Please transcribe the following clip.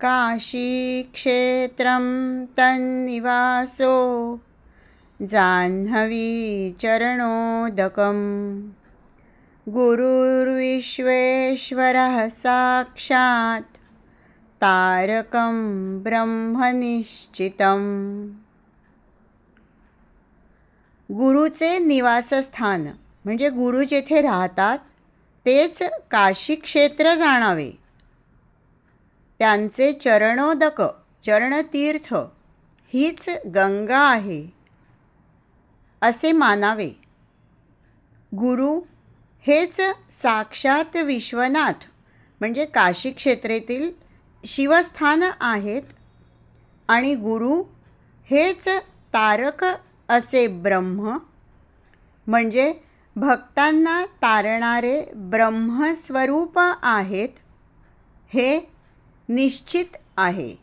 काशीक्षेत्रं तन्निवासो जाह्नवीचरणोदकं गुरुर्विश्वेश्वरः साक्षात् तारकं ब्रह्मनिश्चितम्। गुरुचे निवासस्थान म्हणजे गुरु जेथे राहतात तेच काशीक्षेत्र जाणावे. त्यांचे चरणोदक चरणतीर्थ हीच गंगा आहे असे मानावे. गुरु हेच साक्षात विश्वनाथ म्हणजे काशी क्षेत्रेतील शिवस्थान आहेत आणि गुरु हेच तारक असे ब्रह्म म्हणजे भक्तांना तारणारे ब्रह्मस्वरूप आहेत हे निश्चित आहे.